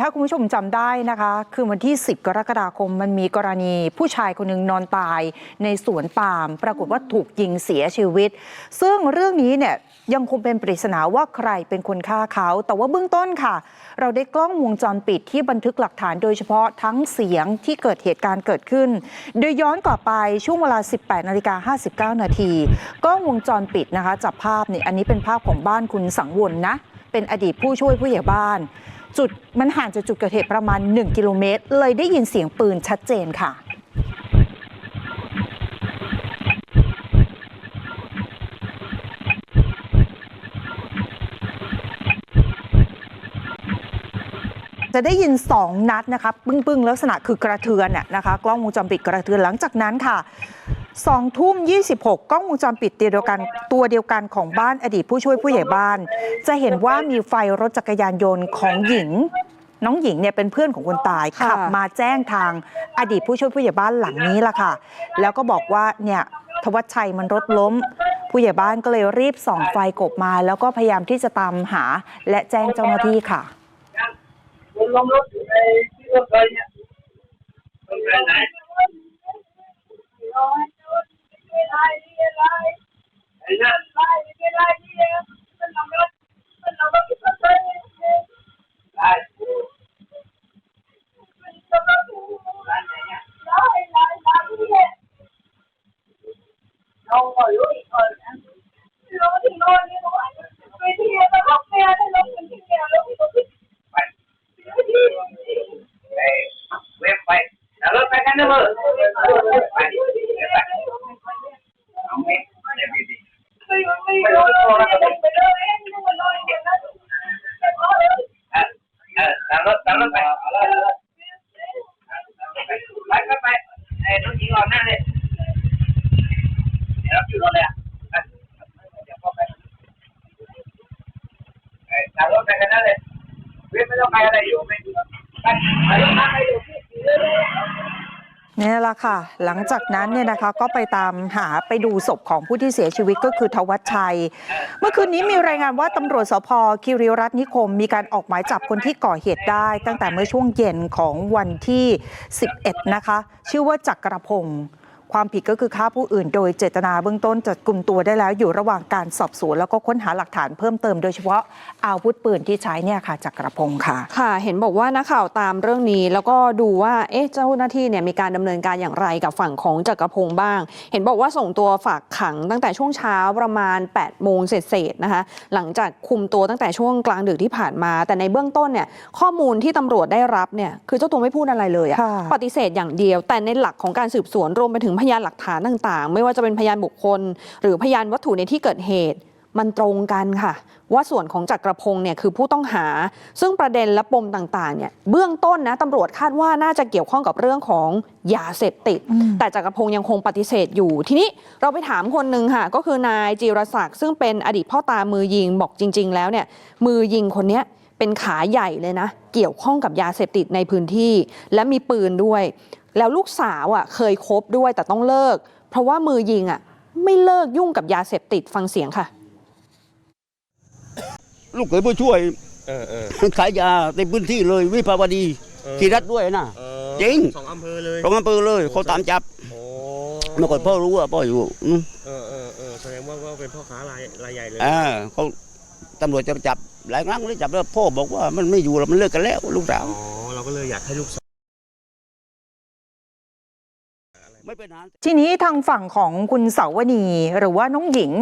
ถ้าคุณผู้ชมจำได้นะคะ คือวันที่ 10 กรกฎาคมมันมีกรณีผู้ชายคนหนึ่งนอนตายในสวนปาล์มปรากฏว่าถูกยิงเสียชีวิต ซึ่งเรื่องนี้เนี่ยยังคงเป็นปริศนาว่าใครเป็นคนฆ่าเขา แต่ว่าเบื้องต้นค่ะ เราได้กล้องวงจรปิดที่บันทึกหลักฐานโดยเฉพาะทั้งเสียงที่เกิดเหตุการณ์เกิดขึ้น โดยย้อนกลับไปช่วงเวลา 18นาฬิกา59 นาทีกล้องวงจรปิดนะคะจับภาพนี่อันนี้เป็นภาพของบ้านคุณสังวนนะเป็นอดีตผู้ช่วยผู้ใหญ่บ้าน จุดมันห่างจากจุดเกิดเหตุประมาณ 1 กิโลเมตร เลยได้ยินเสียงปืนชัดเจนค่ะจะได้ยิน 2 นัดนะคะ ปึ้งๆ ลักษณะคือกระเทือนน่ะนะคะ กล้องวงจรปิดกระเทือนหลังจากนั้นค่ะ 2ทุ่ม 26 กล้องวงจรปิดตัวเดียวกันตัวเดียวกันของบ้านอดีตผู้ช่วยผู้ใหญ่บ้าน จะเห็นว่ามีไฟรถจักรยานยนต์ของหญิง น้องหญิงเนี่ยเป็นเพื่อนของคนตายค่ะ ขับมาแจ้งทางอดีตผู้ช่วยผู้ใหญ่บ้านหลังนี้ล่ะค่ะ แล้วก็บอกว่าเนี่ยทวัชชัยมันรถล้ม ผู้ใหญ่บ้านก็เลยรีบส่องไฟกบมา แล้วก็พยายามที่จะตามหาและแจ้งเจ้าหน้าที่ค่ะคุณลงรถอยู่ในที่รถไฟเนี่ยรถไฟไหน รอหน้าเลยเดี๋ยวอยู่รถเลยอะไปเดี๋ยวพ่อไปไอ้ตามรถไปกันนั่นเลยเว็บไม่ต้องไปอะไรอยู่ไม่อยู่ไปไปรถมาไปอยู่ที่เรือเลย นี่แหละค่ะ หลังจากนั้นเนี่ยนะคะก็ไปตามหาไปดูศพของผู้ที่เสียชีวิตก็คือทวัชชัย เมื่อคืนนี้มีรายงานว่าตำรวจสพคิริรัตน์นิคม มีการออกหมายจับคนที่ก่อเหตุได้ ตั้งแต่เมื่อช่วงเย็นของวันที่ 11 นะคะ ชื่อว่าจักรพงศ์ ความผิดก็คือฆ่าผู้อื่น โดยเจตนาเบื้องต้นจับกลุ่มตัวได้แล้ว อยู่ระหว่างการสอบสวนแล้วก็ค้นหาหลักฐานเพิ่มเติมโดยเฉพาะอาวุธปืนที่ใช้เนี่ยค่ะจักรพงศ์ค่ะ ค่ะ เห็นบอกว่านักข่าวตามเรื่องนี้ แล้วก็ดูว่าเอ๊ะเจ้าหน้าที่เนี่ยมีการดำเนินการอย่างไรกับฝั่งของจักรพงศ์บ้าง เห็นบอกว่าส่งตัวฝากขังตั้งแต่ช่วงเช้าประมาณ8โมงเศษๆนะคะ หลังจากคุมตัวตั้งแต่ช่วงกลางดึกที่ผ่านมา แต่ในเบื้องต้นเนี่ยข้อมูลที่ตำรวจได้รับเนี่ยคือเจ้าตัวไม่พูดอะไรเลยอะค่ะปฏิเสธอย่างเดียว แต่ในหลักของการสืบสวนรวมไปถึงพยานหลักฐานต่างๆ ไม่ว่าจะเป็นพยานบุคคล หรือพยานวัตถุในที่เกิดเหตุมันตรงกันค่ะ ว่าส่วนของจักรพงศ์เนี่ยคือผู้ต้องหา ซึ่งประเด็นและปมต่างๆเนี่ยเบื้องต้นนะตำรวจคาดว่าน่าจะเกี่ยวข้องกับเรื่องของยาเสพติดอืมแต่จักรพงศ์ยังคงปฏิเสธอยู่ ทีนี้เราไปถามคนหนึ่งค่ะ ก็คือนายจีรศักดิ์ซึ่งเป็นอดีตพ่อตามือยิงบอกจริง ๆ แล้วเนี่ยมือยิงคนเนี้ยเป็นขาใหญ่เลยนะ เกี่ยวข้องกับยาเสพติดในพื้นที่ และมีปืนด้วย แล้วลูกสาวอะเคยคบด้วยแต่ต้องเลิก เพราะว่ามือยิงอะไม่เลิกยุ่งกับยาเสพติดฟังเสียงค่ะ ลูกเขยผู้ช่วยเออเออขายยาในพื้นที่เลยวิภาวดีเออกีรัตด้วยนะเออจริงสองอำเภอเลยตรงอำเภอเลยเขาตามจับโอ้เมื่อก่อนพ่อรู้ว่าพ่ออยู่อืมเออเออเออแสดงว่าว่าเป็นพ่อค้ารายรายใหญ่เลยอ่าเขาตำรวจจะจับหลายครั้งไม่ได้จับแล้วพ่อบอกว่ามันไม่อยู่แล้วมันเลิกกันแล้วลูกสาวอ๋อเราก็เลยอยากให้ลูกสาว ทีนี้ทางฝั่งของคุณเสาวนีหรือว่าน้องหญิง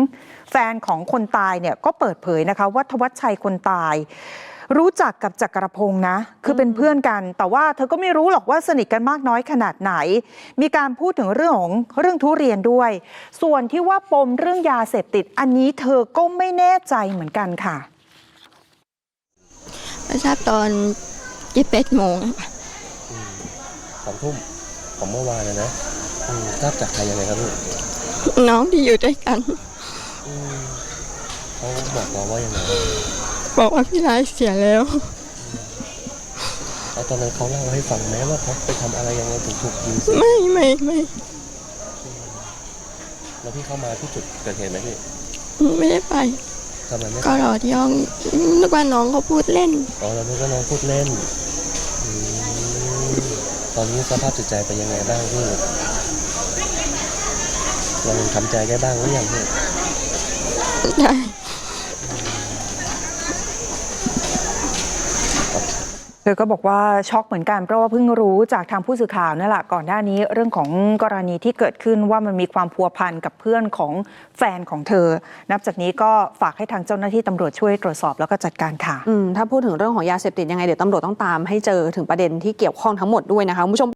แฟนของคนตายเนี่ยก็เปิดเผยนะคะว่าทวัชชัยคนตาย รู้จักกับจักรพงศ์นะ คือเป็นเพื่อนกัน แต่ว่าเธอก็ไม่รู้หรอกว่าสนิทกันมากน้อยขนาดไหน มีการพูดถึงเรื่องของเรื่องทุเรียนด้วย ส่วนที่ว่าปมเรื่องยาเสพติดอันนี้เธอก็ไม่แน่ใจเหมือนกันค่ะมาทราบตอนยี่สิบโมงสองทุ่มของเมื่อวานนะนะอืม ทราบจากใครยังไงครับลูกน้องที่อยู่ด้วยกันอืมเขาบอกเราว่ายังไงบอกว่าพี่ร้ายเสียแล้วแล้วตอนนั้นเขาเล่าให้ฟังไหมว่าเขาไปทำอะไรยังไงถึงถูกยิงเสียไม่ไม่ไม่แล้วพี่เข้ามาที่จุดเกิดเหตุไหมพี่ไม่ได้ไปทำไมไม่ก็รอที่ห้องนึกว่าน้องเขาพูดเล่น อ๋อเราคิดว่าน้องพูดเล่นตอนนี้สภาพจิตใจเป็นยังไงบ้างพี่ เรายังทำใจได้บ้างหรือยังพี่ได้เธอก็บอกว่าช็อกเหมือนกันเพราะว่าเพิ่งรู้จากทางผู้สื่อข่าวนั่นแหละก่อนหน้านี้เรื่องของกรณีที่เกิดขึ้นว่ามันมีความพัวพันกับเพื่อนของแฟนของเธอ นับจากนี้ก็ฝากให้ทางเจ้าหน้าที่ตำรวจช่วยตรวจสอบแล้วก็จัดการค่ะอืมถ้าพูดถึงเรื่องของยาเสพติดยังไงเดี๋ยวตำรวจต้องตามให้เจอถึงประเด็นที่เกี่ยวข้องทั้งหมดด้วยนะคะคุณผู้ชม